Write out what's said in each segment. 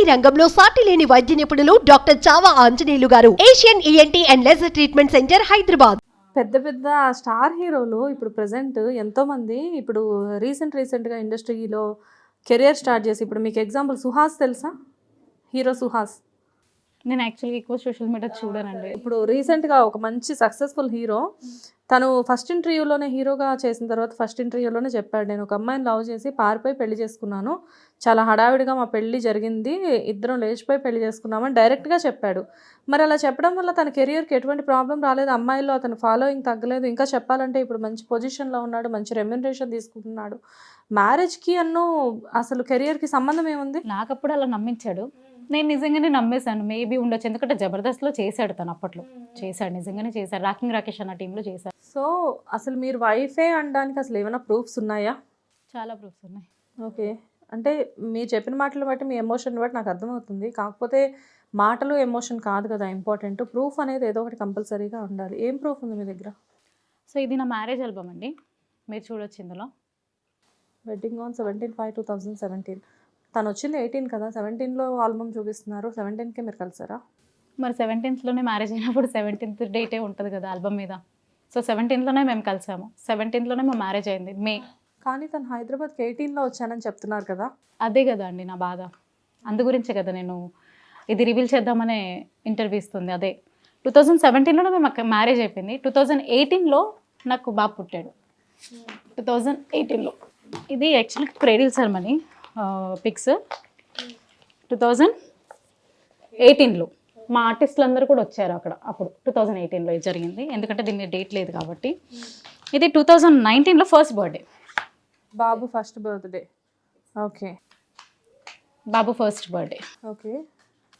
ENT రంగంలో సాటి లేని వైద్య నిపుణులు డాక్టర్ చావా ఆంజనేయులు గారు. Asian ENT and laser treatment centre Hyderabad. పెద్ద పెద్ద స్టార్ హీరోలు ఇప్పుడు ప్రజెంట్ ఎంతోమంది ఇప్పుడు రీసెంట్ రీసెంట్గా ఇండస్ట్రీలో కెరియర్ స్టార్ట్ చేసి ఇప్పుడు మీకు ఎగ్జాంపుల్ సుహాస్ తెలుసా? హీరో సుహాస్. నేను యాక్చువల్గా ఎక్కువ సోషల్ మీడియా చూడనండి. ఇప్పుడు రీసెంట్గా ఒక మంచి సక్సెస్ఫుల్ హీరో తను ఫస్ట్ ఇంటర్వ్యూలోనే హీరోగా చేసిన తర్వాత ఫస్ట్ ఇంటర్వ్యూలోనే చెప్పాడు. నేను ఒక అమ్మాయిని లవ్ చేసి పారిపోయి పెళ్ళి చేసుకున్నాను. చాలా హడావిడిగా మా పెళ్ళి జరిగింది. ఇద్దరం లేచిపోయి పెళ్ళి చేసుకున్నామని డైరెక్ట్గా చెప్పాడు. మరి అలా చెప్పడం వల్ల తన కెరియర్కి ఎటువంటి ప్రాబ్లం రాలేదు. అమ్మాయిల్లో అతను ఫాలోయింగ్ తగ్గలేదు. ఇంకా చెప్పాలంటే ఇప్పుడు మంచి పొజిషన్లో ఉన్నాడు మంచి రెమ్యునరేషన్ తీసుకుంటున్నాడు. మ్యారేజ్కి అన్ను అసలు కెరియర్కి సంబంధం ఏముంది? నాకు అప్పుడు అలా నమ్మించాడు. నేను నిజంగానే నమ్మేశాను. మేబీ ఉండొచ్చు. ఎందుకంటే జబర్దస్త్లో చేశాడు తను అప్పట్లో. చేశాడు. నిజంగానే చేశాడు. రాకింగ్ రాకేష్ అన్న టీంలో చేశాడు. సో అసలు మీరు వైఫే అనడానికి అసలు ఏమైనా ప్రూఫ్స్ ఉన్నాయా? చాలా ప్రూఫ్స్ ఉన్నాయి. ఓకే. అంటే మీరు చెప్పిన మాటలు బట్టి మీ ఎమోషన్ బట్టి నాకు అర్థమవుతుంది. కాకపోతే మాటలు ఎమోషన్ కాదు కదా ఇంపార్టెంట్. ప్రూఫ్ అనేది ఏదో ఒకటి కంపల్సరీగా ఉండాలి. ఏం ప్రూఫ్ ఉంది మీ దగ్గర? సో ఇది నా మ్యారేజ్ ఆల్బమ్ అండి. మీరు చూడొచ్చు ఇందులో. Wedding on seventeen five two thousand seventeen తను వచ్చింది ఎయిటీన్ కదా? సెవెంటీన్లో ఆల్బమ్ చూపిస్తున్నారు. సెవెంటీన్కే మీరు కలిసారా? మరి సెవెంటీన్త్లోనే మ్యారేజ్ అయినప్పుడు సెవెంటీన్త్ డేటే ఉంటుంది కదా ఆల్బమ్ మీద. సో సెవెంటీన్త్లోనే మేము కలిసాము. సెవెంటీన్త్లోనే మా మ్యారేజ్ అయింది. మే. కానీ తను హైదరాబాద్కి ఎయిటీన్లో వచ్చానని చెప్తున్నారు కదా? అదే కదా అండి నా బాధ. అందు గురించే కదా నేను ఇది రివీల్ చేద్దామనే ఇంటర్వ్యూ ఇస్తుంది. అదే. టూ థౌజండ్ సెవెంటీన్లోనే మేము మ్యారేజ్ అయిపోయింది. టూ థౌజండ్ ఎయిటీన్లో నాకు బాబు పుట్టాడు. టూ థౌజండ్ ఎయిటీన్లో. ఇది actually cradle ceremony. Pics two thousand ఎయిటీన్లో మా ఆర్టిస్టులు అందరూ కూడా వచ్చారు అక్కడ. అప్పుడు టూ థౌజండ్ ఎయిటీన్లో ఇది జరిగింది. ఎందుకంటే దీన్ని డేట్ లేదు కాబట్టి. ఇది టూ థౌజండ్ నైన్టీన్లో ఫస్ట్ బర్త్డే బాబు ఫస్ట్ బర్త్డే ఓకే బాబు first birthday okay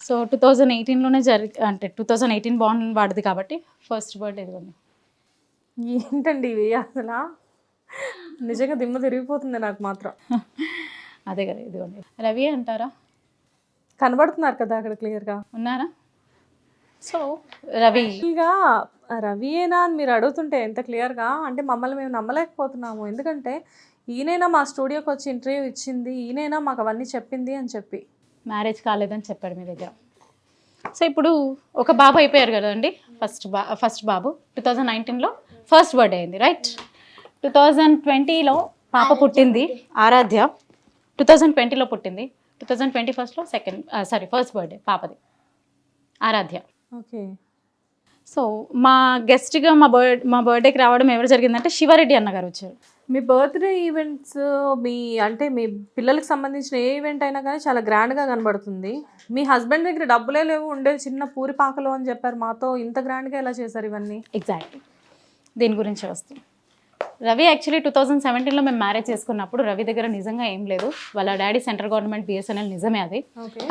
so two thousand ఎయిటీన్లోనే జరి అంటే టూ థౌజండ్ ఎయిటీన్ బాండ్ వాడిది కాబట్టి ఫస్ట్ బర్త్డే ఇదిగోండి. ఏంటండి ఇవి అసలు? నిజంగా దిమ్మ తిరిగిపోతుంది నాకు మాత్రం. అదే కదా ఇదిగోండి. రవి అంటారా? కనబడుతున్నారు కదా అక్కడ క్లియర్గా. ఉన్నారా? సో రవి. ఇంకా రవియేనా అని మీరు అడుగుతుంటే ఎంత క్లియర్గా? అంటే మమ్మల్ని మేము నమ్మలేకపోతున్నాము. ఎందుకంటే ఈయనైనా మా స్టూడియోకి వచ్చి ఇంటర్వ్యూ ఇచ్చింది ఈయనైనా మాకు అవన్నీ చెప్పింది అని చెప్పి. మ్యారేజ్ కాలేదని చెప్పాడు మీ దగ్గర. సో ఇప్పుడు ఒక బాబు అయిపోయారు కదండి ఫస్ట్ బా ఫస్ట్ బాబు. టూ థౌజండ్ నైన్టీన్లో ఫస్ట్ బర్త్డే అయింది రైట్? టూ థౌజండ్ ట్వంటీలో పాప పుట్టింది ఆరాధ్య. టూ థౌజండ్ ట్వంటీలో పుట్టింది. టూ థౌజండ్ ట్వంటీ ఫస్ట్లో సెకండ్ సారీ ఫస్ట్ బర్త్డే పాపది. ఆరాధ్య. ఓకే. సో మా గెస్ట్గా మా బర్త్ మా బర్త్డేకి రావడం ఎవరు జరిగిందంటే శివారెడ్డి అన్నగారు వచ్చారు. మీ బర్త్డే ఈవెంట్స్ మీ అంటే మీ పిల్లలకు సంబంధించిన ఏ ఈవెంట్ అయినా కానీ చాలా గ్రాండ్గా కనబడుతుంది. మీ హస్బెండ్ దగ్గర డబ్బులే లేవు ఉండేది చిన్న పూరి పాకలు అని చెప్పారు మాతో. ఇంత గ్రాండ్గా ఎలా చేశారు ఇవన్నీ? ఎగ్జాక్ట్లీ దీని గురించి వస్తుంది. రవి యాక్చువల్లీ టూ థౌజండ్ సెవెంటీన్లో మేము మ్యారేజ్ చేసుకున్నప్పుడు రవి దగ్గర నిజంగా ఏం లేదు. వాళ్ళ డాడీ సెంట్రల్ గవర్నమెంట్ బిఎస్ఎన్ఎల్ నిజమే అది.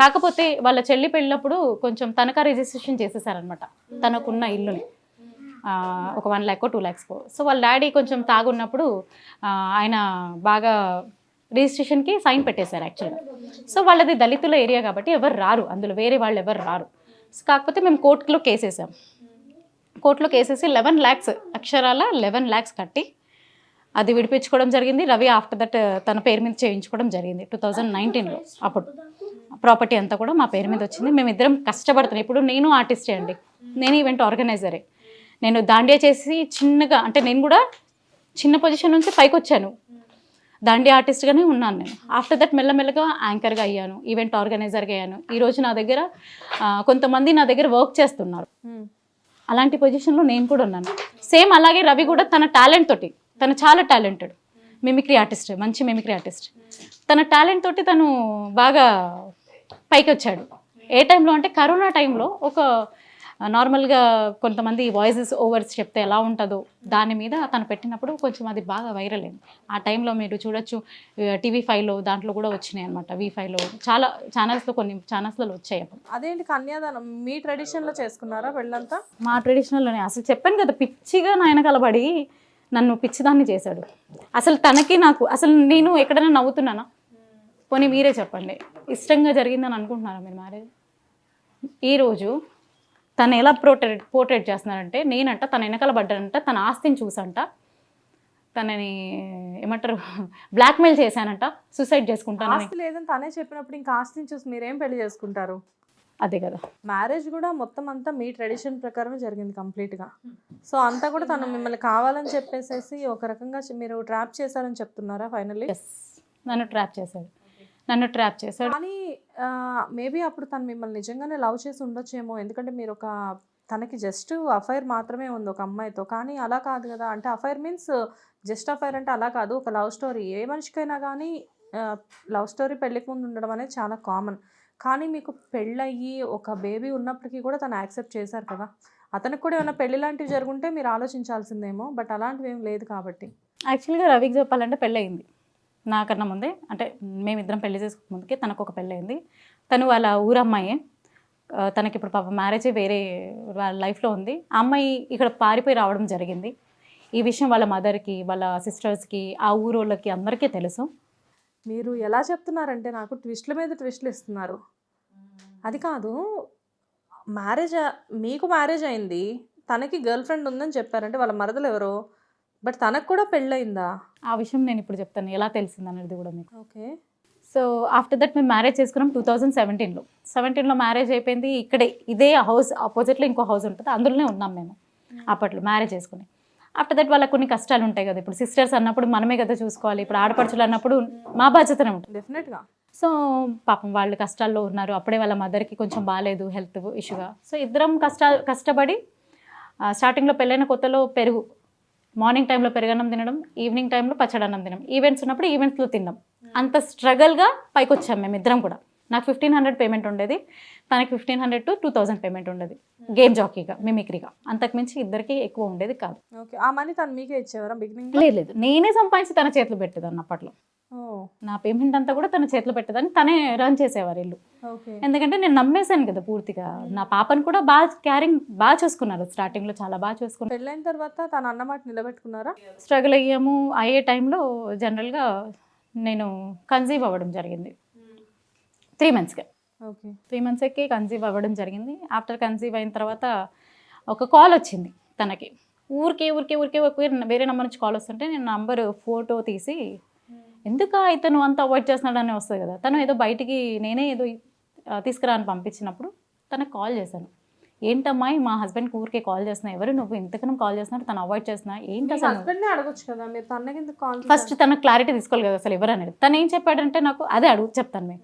కాకపోతే వాళ్ళ చెల్లి పెళ్ళినప్పుడు కొంచెం తనఖా రిజిస్ట్రేషన్ చేసేసారనమాట తనకున్న ఇల్లుని. ఒక వన్ ల్యాక్ టూ ల్యాక్స్కో సో వాళ్ళ డాడీ కొంచెం తాగున్నప్పుడు ఆయన బాగా రిజిస్ట్రేషన్కి సైన్ పెట్టేశారు యాక్చువల్గా సో వాళ్ళది దళితుల ఏరియా కాబట్టి ఎవరు రారు. అందులో వేరే వాళ్ళు ఎవరు రారు. సో కాకపోతే మేము కోర్టులో కేసేసాం. కోర్టులో కేసేసి లెవెన్ ల్యాక్స్ అక్షరాల లెవెన్ ల్యాక్స్ కట్టి అది విడిపించుకోవడం జరిగింది. రవి ఆఫ్టర్ దట్ తన పేరు మీద చేయించుకోవడం జరిగింది. టూ థౌజండ్ నైన్టీన్లో అప్పుడు. ప్రాపర్టీ అంతా కూడా మా పేరు మీద వచ్చింది. మేమిద్దరం కష్టపడుతున్నాం. ఇప్పుడు నేను ఆర్టిస్టే అండి. నేను ఈవెంట్ ఆర్గనైజరే నేను దాండియా చేసి చిన్నగా అంటే నేను కూడా చిన్న పొజిషన్ నుంచి పైకి వచ్చాను. దాండియా ఆర్టిస్ట్గానే ఉన్నాను నేను. ఆఫ్టర్ దట్ మెల్లమెల్లగా యాంకర్గా అయ్యాను. ఈవెంట్ ఆర్గనైజర్గా అయ్యాను. ఈరోజు నా దగ్గర కొంతమంది నా దగ్గర వర్క్ చేస్తున్నారు. అలాంటి పొజిషన్లో నేను కూడా ఉన్నాను. సేమ్ అలాగే రవి కూడా తన టాలెంట్ తోటి. తను చాలా టాలెంటెడ్. మిమిక్రీ ఆర్టిస్ట్ మంచి మిమిక్రీ ఆర్టిస్ట్. తన టాలెంట్ తోటి తను బాగా పైకి వచ్చాడు ఏ టైంలో అంటే కరోనా టైంలో ఒక నార్మల్గా కొంతమంది వాయిసెస్ ఓవర్స్ చెప్తే ఎలా ఉంటుందో దాని మీద తను పెట్టినప్పుడు కొంచెం అది బాగా వైరల్ అయింది. ఆ టైంలో మీరు చూడొచ్చు టీవీ ఫైవ్లో దాంట్లో కూడా వచ్చినాయి అనమాట వి ఫైవ్లో చాలా ఛానల్స్లో కొన్ని ఛానల్స్లో వచ్చాయి అప్పుడు. అదేంటి కన్యాదానం? మీ ట్రెడిషన్లో చేసుకున్నారా పెళ్ళంతా? మా ట్రెడిషనల్లోనే అసలు చెప్పాను కదా పిచ్చిగా నాయన కలబడి నన్ను పిచ్చిదాన్ని చేశాడు. అసలు తనకి నాకు అసలు నేను ఎక్కడైనా నవ్వుతున్నానా? పోనీ మీరే చెప్పండి. ఇష్టంగా జరిగిందని అనుకుంటున్నారా మీరు మ్యారేజ్? ఈరోజు తను ఎలా పోర్ట్రేట్ పోర్ట్రేట్ చేస్తున్నారంటే నేనంట తన వెనకాల పడ్డానంట తన ఆస్తిని చూసంట తనని ఏమంటారు బ్లాక్మెయిల్ చేశానంట సూసైడ్ చేసుకుంటాను లేదని తనే చెప్పినప్పుడు ఇంకా ఆస్తిని చూసి మీరేం పెళ్ళి చేసుకుంటారు? అదే కదా. మ్యారేజ్ కూడా మొత్తం అంతా మీ ట్రెడిషన్ ప్రకారమే జరిగింది కంప్లీట్గా. సో అంతా కూడా తను మిమ్మల్ని కావాలని చెప్పేసేసి ఒక రకంగా మీరు ట్రాప్ చేశారని చెప్తున్నారా ఫైనల్లీ? నన్ను ట్రాప్ చేశాడు. నన్ను ట్రాప్ చేశాడు. కానీ మేబీ అప్పుడు తను మిమ్మల్ని నిజంగానే లవ్ చేసి ఉండొచ్చేమో. ఎందుకంటే మీరు ఒక తనకి జస్ట్ అఫైర్ మాత్రమే ఉంది ఒక అమ్మాయితో. కానీ అలా కాదు కదా. అంటే అఫైర్ మీన్స్ జస్ట్ అఫైర్ అంటే అలా కాదు. ఒక లవ్ స్టోరీ. ఏ మనిషికైనా కానీ లవ్ స్టోరీ పెళ్ళికి ముందు ఉండడం అనేది చాలా కామన్. కానీ మీకు పెళ్ళయ్యి ఒక బేబీ ఉన్నప్పటికీ కూడా తను యాక్సెప్ట్ చేశారు కదా. అతనికి కూడా ఏమైనా పెళ్ళి లాంటివి జరుగుంటే మీరు ఆలోచించాల్సిందేమో బట్ అలాంటివి ఏం లేదు కాబట్టి. యాక్చువల్గా రవికి చెప్పాలంటే పెళ్ళయింది. నాకన్నా ముందే అంటే మేమిద్దరం పెళ్ళి చేసుకోక ముందుకే తనకు ఒక పెళ్ళయింది. తను వాళ్ళ ఊరమ్మాయే. తనకి ఇప్పుడు పాప మ్యారేజ్ వేరే వాళ్ళ లైఫ్లో ఉంది. ఆ అమ్మాయి ఇక్కడ పారిపోయి రావడం జరిగింది. ఈ విషయం వాళ్ళ మదర్కి వాళ్ళ సిస్టర్స్కి ఆ ఊరోళ్ళకి అందరికీ తెలుసు. మీరు ఎలా చెప్తున్నారంటే నాకు ట్విస్ట్ల మీద ట్విస్ట్లు ఇస్తున్నారు. అది కాదు మ్యారేజ్ మీకు మ్యారేజ్ అయింది తనకి గర్ల్ ఫ్రెండ్ ఉందని చెప్పారంటే వాళ్ళ మరదలు ఎవరో బట్ తనకు కూడా పెళ్ళయిందా? ఆ విషయం నేను ఇప్పుడు చెప్తాను ఎలా తెలిసింది అనేది కూడా మీకు. ఓకే. సో ఆఫ్టర్ దట్ మేము మ్యారేజ్ చేసుకున్నాం టూ థౌజండ్ సెవెంటీన్లో. సెవెంటీన్లో మ్యారేజ్ అయిపోయింది ఇక్కడే ఇదే హౌస్ ఆపోజిట్లో ఇంకో హౌస్ ఉంటుంది అందులోనే ఉన్నాం మేము. అప్పట్లో మ్యారేజ్ చేసుకుని. ఆఫ్టర్ దట్ వాళ్ళకి కొన్ని కష్టాలు ఉంటాయి కదా. ఇప్పుడు సిస్టర్స్ అన్నప్పుడు మనమే కదా చూసుకోవాలి. ఇప్పుడు ఆడపడుచులు అన్నప్పుడు మా బాధ్యతనే ఉంటుంది. డెఫినెట్గా సో పాపం వాళ్ళు కష్టాల్లో ఉన్నారు. అప్పుడే వాళ్ళ మదర్కి కొంచెం బాగాలేదు హెల్త్ ఇష్యూగా సో ఇద్దరం కష్ట కష్టపడి స్టార్టింగ్లో పెళ్ళైన కొత్తలో పెరుగు. మార్నింగ్ టైంలో పెరుగన్నం తినడం ఈవినింగ్ టైంలో పచ్చడన్నం తినడం. ఈవెంట్స్ ఉన్నప్పుడు ఈవెంట్స్లో తినడం అంత స్ట్రగల్గా పైకి వచ్చాం మేము ఇద్దరం కూడా. నాకు ఫిఫ్టీన్ హండ్రెడ్ పేమెంట్ ఉండేది. తనకి fifteen hundred to two thousand payment ఉండేది. గేమ్ జాకీగా మిమిక్రీగా అంతకుమించి ఇద్దరికి ఎక్కువ ఉండేది కాదు. ఓకే. ఆ మనీ తను మీకే ఇచ్చేవారా బిగినింగ్ లేదు లేదు. నేనే సంపాదించి తన చేతిలో పెట్టేదాన్ని అప్పట్లో. నా పేమెంట్ అంతా కూడా తన చేతిలో పెట్టేదాన్ని తనే రన్ చేసేవారు ఇల్లు. ఎందుకంటే నేను నమ్మేశాను కదా పూర్తిగా. నా పాపను కూడా బాగా క్యారింగ్ బాగా చూసుకున్నారు. స్టార్టింగ్లో చాలా బాగా చూసుకున్నారు. పెళ్ళైన తర్వాత తను అన్నమాట నిలబెట్టుకున్నారా? స్ట్రగుల్ అయ్యాము. అయ్యే టైంలో జనరల్గా నేను కన్సీవ్ అవ్వడం జరిగింది. త్రీ మంత్స్కి ఓకే. త్రీ మంత్స్కి కన్సీవ్ అవ్వడం జరిగింది. ఆఫ్టర్ కన్సీవ్ అయిన తర్వాత ఒక కాల్ వచ్చింది తనకి. ఊరికే ఊరికే ఊరికే ఊరికే వేరే నెంబర్ నుంచి కాల్ వస్తుంటే నేను నంబర్ ఫోటో తీసి ఎందుకు ఇతను అంత అవాయిడ్ చేస్తున్నాడని వస్తుంది కదా. తను ఏదో బయటికి నేనే ఏదో ఆ, తీసుకురా అని పంపించినప్పుడు తనకు కాల్ చేశాను. ఏంటమ్మాయి మా హస్బెండ్కి ఊరికే కాల్ చేస్తున్నా ఎవరు నువ్వు? ఇంతకనం కాల్ చేస్తున్నారు. తను అవాయిడ్ చేస్తున్నా ఏంటి అడగొచ్చు కదా. మీరు తనకి ఎందుకు కాల్ ఫస్ట్ తన క్లారిటీ తీసుకోవాలి కదా అసలు ఎవరు అనేది. తను ఏం చెప్పాడంటే నాకు అదే అడుగు చెప్తాను మేము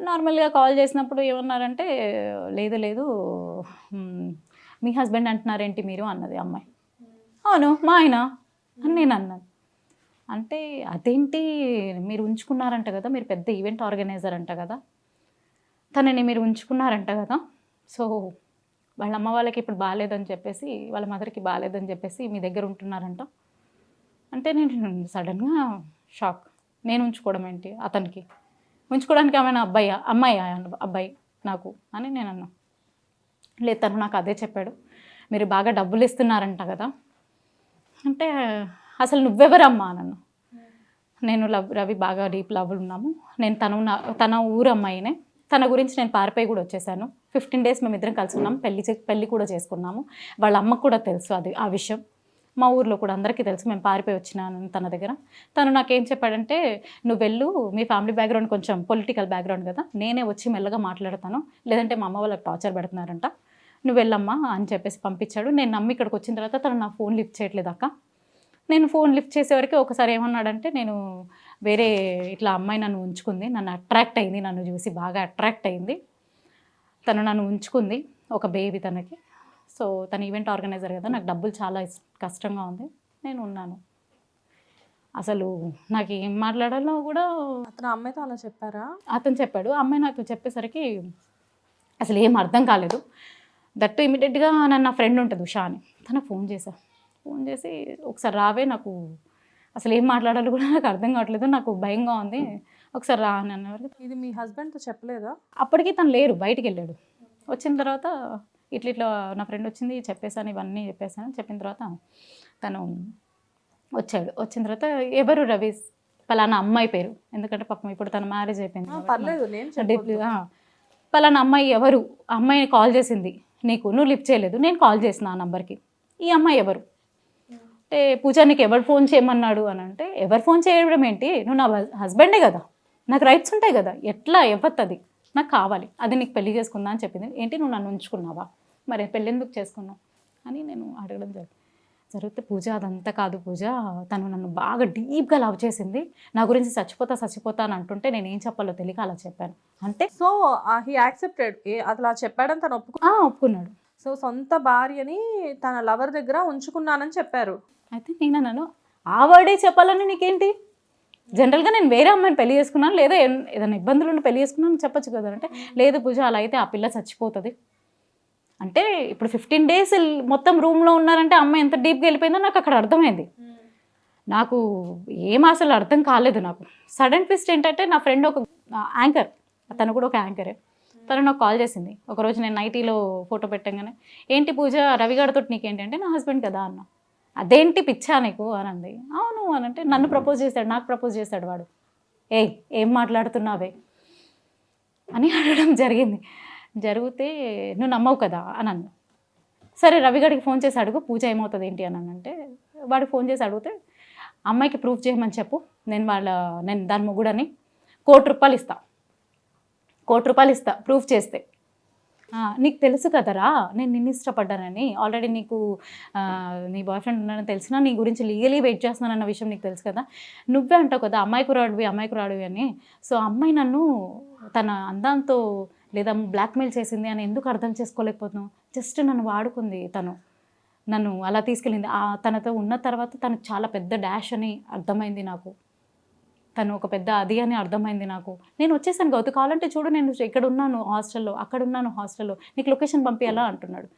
నార్మల్గా కాల్ చేసినప్పుడు ఏమన్నారంటే లేదు లేదు మీ హస్బెండ్ అంటున్నారేంటి మీరు? అన్నది అమ్మాయి. అవును మా ఆయన. అని నేను అన్నాను. అంటే అదేంటి మీరు ఉంచుకున్నారంట కదా మీరు పెద్ద ఈవెంట్ ఆర్గనైజర్ అంట కదా. తనని మీరు ఉంచుకున్నారంట కదా. సో వాళ్ళ అమ్మ వాళ్ళకి ఇప్పుడు బాగాలేదని చెప్పేసి వాళ్ళ మదర్కి బాగాలేదని చెప్పేసి మీ దగ్గర ఉంటున్నారంట. అంటే నేను సడన్గా షాక్. నేను ఉంచుకోవడం ఏంటి? అతనికి. ఉంచుకోవడానికి ఏమైనా అబ్బాయి అమ్మాయి అబ్బాయి నాకు అని నేను అన్నా లేదు తను నాకు అదే చెప్పాడు. మీరు బాగా డబ్బులు ఇస్తున్నారంట కదా. అంటే అసలు నువ్వెవరమ్మా నన్ను నేను లవ్ రవి బాగా డీప్ లవ్ ఉన్నాము. నేను తను నా తన ఊరు అమ్మాయినే. తన గురించి నేను పారిపోయి కూడా వచ్చేసాను. ఫిఫ్టీన్ డేస్ మేము ఇద్దరం కలిసి ఉన్నాము. పెళ్ళి చే- పెళ్ళి కూడా చేసుకున్నాము. వాళ్ళ అమ్మకు కూడా తెలుసు అది ఆ విషయం. మా ఊర్లో కూడా అందరికీ తెలుసు మేము పారిపోయి వచ్చినాను తన దగ్గర. తను నాకేం చెప్పాడంటే నువ్వు వెళ్ళు మీ ఫ్యామిలీ బ్యాక్గ్రౌండ్ కొంచెం పొలిటికల్ బ్యాక్గ్రౌండ్ కదా నేనే వచ్చి మెల్లగా మాట్లాడతాను లేదంటే మా అమ్మ వాళ్ళకి టార్చర్ పెడుతున్నారంట. నువ్వు వెళ్ళమ్మా అని చెప్పేసి పంపించాడు. నేను నమ్మి ఇక్కడికి వచ్చిన తర్వాత తను నా ఫోన్ లిఫ్ట్ చేయట్లేదు అక్క. నేను ఫోన్ లిఫ్ట్ చేసేవరకు ఒకసారి ఏమన్నాడంటే నేను వేరే ఇట్లా అమ్మాయి నన్ను ఉంచుకుంది నన్ను అట్రాక్ట్ అయింది నన్ను చూసి బాగా అట్రాక్ట్ అయింది. తను నన్ను ఉంచుకుంది ఒక బేబీ తనకి. సో తను ఈవెంట్ ఆర్గనైజర్ కదా నాకు డబ్బులు చాలా కష్టంగా ఉంది. నేను ఉన్నాను. అసలు నాకు ఏం మాట్లాడాలో కూడా అతను అమ్మాయితో అలా చెప్పారా? అతను చెప్పాడు. అమ్మాయి నాకు చెప్పేసరికి అసలు ఏం అర్థం కాలేదు. దట్టు ఇమీడియట్గా నన్ను నా ఫ్రెండ్ ఉంటుంది ఉషా అని. తనకు ఫోన్ చేశా. ఫోన్ చేసి ఒకసారి రావే నాకు అసలు ఏం మాట్లాడాలో కూడా నాకు అర్థం కావట్లేదు. నాకు భయంగా ఉంది. ఒకసారి రా అని అన్నవారు. ఇది మీ హస్బెండ్తో చెప్పలేదా? అప్పటికి తను లేరు బయటికి వెళ్ళాడు. వచ్చిన తర్వాత ఇట్లా ఇట్లా నా ఫ్రెండ్ వచ్చింది చెప్పేసాను ఇవన్నీ చెప్పేసాను చెప్పిన తర్వాత తను వచ్చాడు. వచ్చిన తర్వాత ఎవరు రవి పలానా అమ్మాయి పేరు. ఎందుకంటే పాపం ఇప్పుడు తన మ్యారేజ్ అయిపోయింది. పలానా అమ్మాయి ఎవరు? అమ్మాయిని కాల్ చేసింది. నీకు నువ్వు లిఫ్ట్ చేయలేదు. నేను కాల్ చేసిన ఆ నంబర్కి. ఈ అమ్మాయి ఎవరు? అంటే పూజ నీకు ఎవరు ఫోన్ చేయమన్నాడు అని అంటే ఎవరు ఫోన్ చేయడం ఏంటి? నువ్వు నా హస్బెండే కదా. నాకు రైట్స్ ఉంటాయి కదా. ఎట్లా ఎవత్తది నాకు కావాలి. అది నీకు పెళ్ళి చేసుకుందా అని చెప్పింది. ఏంటి నువ్వు నన్ను ఉంచుకున్నావా? మరి పెళ్ళి ఎందుకు చేసుకున్నావు? అని నేను అడగడం జరిగింది. జరిగితే పూజ అదంతా కాదు పూజ. తను నన్ను బాగా డీప్గా లవ్ చేసింది. నా గురించి చచ్చిపోతా చచ్చిపోతా అని అంటుంటే నేను ఏం చెప్పాలో తెలియక అలా చెప్పాను. అంటే సో హీ యాక్సెప్టెడ్ అట్లా చెప్పాడని తను ఒప్పుకో "ఆ, ఒప్పుకున్నాడు. సో సొంత భార్యని తన లవర్ దగ్గర ఉంచుకున్నానని చెప్పారు. అయితే నేను అన్నాను ఆ వర్డే చెప్పాలని నీకేంటి? జనరల్గా నేను వేరే అమ్మాయిని పెళ్ళి చేసుకున్నాను లేదా ఏదైనా ఇబ్బందులు ఉండి పెళ్ళి చేసుకున్నాను చెప్పొచ్చు కదా. అంటే లేదు పూజ అలా అయితే ఆ పిల్ల చచ్చిపోతుంది. అంటే ఇప్పుడు ఫిఫ్టీన్ డేస్ మొత్తం రూమ్లో ఉన్నారంటే అమ్మాయి ఎంత డీప్గా వెళ్ళిపోయిందో నాకు అక్కడ అర్థమైంది. నాకు ఏం అసలు అర్థం కాలేదు నాకు. సడన్ ట్విస్ట్ ఏంటంటే నా ఫ్రెండ్ ఒక యాంకర్ తను కూడా ఒక యాంకరే తను నాకు కాల్ చేసింది. ఒకరోజు నేను నైటీలో ఫోటో పెట్టంగానే ఏంటి పూజ రవిగారితో నీకేంటంటే నా హస్బెండ్ కదా అన్న. అదేంటి పిచ్చా నీకు అని అంది అవును అని అంటే నన్ను ప్రపోజ్ చేశాడు నాకు ప్రపోజ్ చేశాడు వాడు. ఏయ్ ఏం మాట్లాడుతున్నావే? అని అడగడం జరిగింది. జరిగితే నువ్వు నమ్మవు కదా అని అన్నా సరే రవిగడికి ఫోన్ చేసి అడుగు పూజ ఏమవుతుంది ఏంటి అని అంటే వాడికి ఫోన్ చేసి అడిగితే అమ్మాయికి ప్రూఫ్ చేయమని చెప్పు నేను వాళ్ళ నేను దాని మొగుడని కోటి రూపాయలు ఇస్తా. కోటి రూపాయలు ఇస్తా ప్రూఫ్ చేస్తే. నీకు తెలుసు కదరా నేను నిన్ను ఇష్టపడ్డానని. ఆల్రెడీ నీకు నీ బాయ్ ఫ్రెండ్ ఉన్నానని తెలిసినా నీ గురించి లీగలీ వెయిట్ చేస్తున్నానన్న విషయం నీకు తెలుసు కదా. నువ్వే అంటావు కదా అమ్మాయికి రాడువి అమ్మాయికి రాడువి అని. సో అమ్మాయి నన్ను తన అందంతో లేదా బ్లాక్మెయిల్ చేసింది అని ఎందుకు అర్థం చేసుకోలేకపోతున్నావు? జస్ట్ నన్ను వాడుకుంది తను. నన్ను అలా తీసుకెళ్ళింది. తనతో ఉన్న తర్వాత తను చాలా పెద్ద డాష్ అని అర్థమైంది నాకు. తను ఒక పెద్ద అది అని అర్థమైంది నాకు. నేను వచ్చేసాను గౌతు కావాలంటే చూడు నేను ఇక్కడ ఉన్నాను హాస్టల్లో అక్కడ ఉన్నాను హాస్టల్లో నీకు లొకేషన్ పంపించాలా అంటున్నాడు.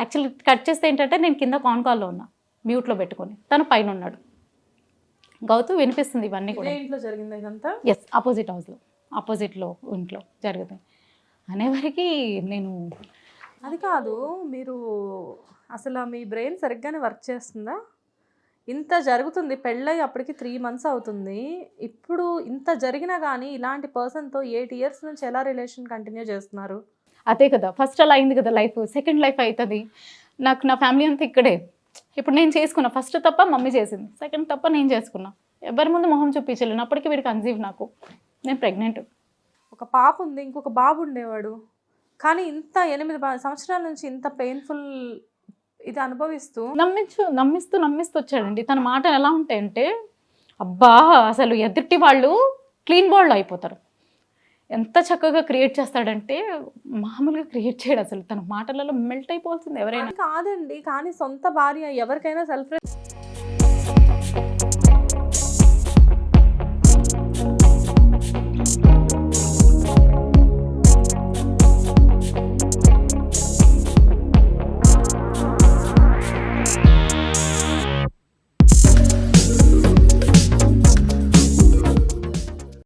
యాక్చువల్లీ కట్ చేస్తే ఏంటంటే నేను కింద కాన్ కాల్లో ఉన్నా మ్యూట్లో పెట్టుకొని తను పైన ఉన్నాడు. గౌతు వినిపిస్తుంది ఇవన్నీ కూడా. ఇంట్లో జరిగింది ఇదంతా? ఎస్ ఆపోజిట్ హౌస్లో ఆపోజిట్లో ఇంట్లో జరుగుతాయి అనేవరకు నేను అది కాదు మీరు అసలు మీ బ్రెయిన్ సరిగ్గానే వర్క్ చేస్తుందా? ఇంత జరుగుతుంది. పెళ్ళై అప్పటికి త్రీ మంత్స్ అవుతుంది. ఇప్పుడు ఇంత జరిగినా కానీ ఇలాంటి పర్సన్తో ఎయిట్ ఇయర్స్ నుంచి ఎలా రిలేషన్ కంటిన్యూ చేస్తున్నారు? అదే కదా. ఫస్ట్ అలా అయింది కదా లైఫ్. సెకండ్ లైఫ్ అవుతుంది నాకు నా ఫ్యామిలీ అంతా ఇక్కడే. ఇప్పుడు నేను చేసుకున్నా ఫస్ట్ తప్ప మమ్మీ చేసింది. సెకండ్ తప్ప నేను చేసుకున్నా. ఎవరి ముందు మొహం చూపించలేను. అప్పటికి వీడికి కన్సీవ్ నాకు. నేను ప్రెగ్నెంట్. ఒక పాప ఉంది. ఇంకొక బాబు ఉండేవాడు. కానీ ఇంత ఎనిమిది సంవత్సరాల నుంచి ఇంత పెయిన్ఫుల్ ఇది అనుభవిస్తూ నమ్మించు నమ్మిస్తూ నమ్మిస్తూ వచ్చాడండి. తన మాట ఎలా ఉంటాయంటే అబ్బా అసలు ఎదుటి వాళ్ళు క్లీన్ బోల్డ్ అయిపోతారు. ఎంత చక్కగా క్రియేట్ చేస్తాడంటే మామూలుగా క్రియేట్ చేయడు అసలు. తన మాటలలో మెల్ట్ అయిపోతుంది ఎవరైనా. కాదండి కానీ సొంత భార్య ఎవరికైనా సెల్ఫ్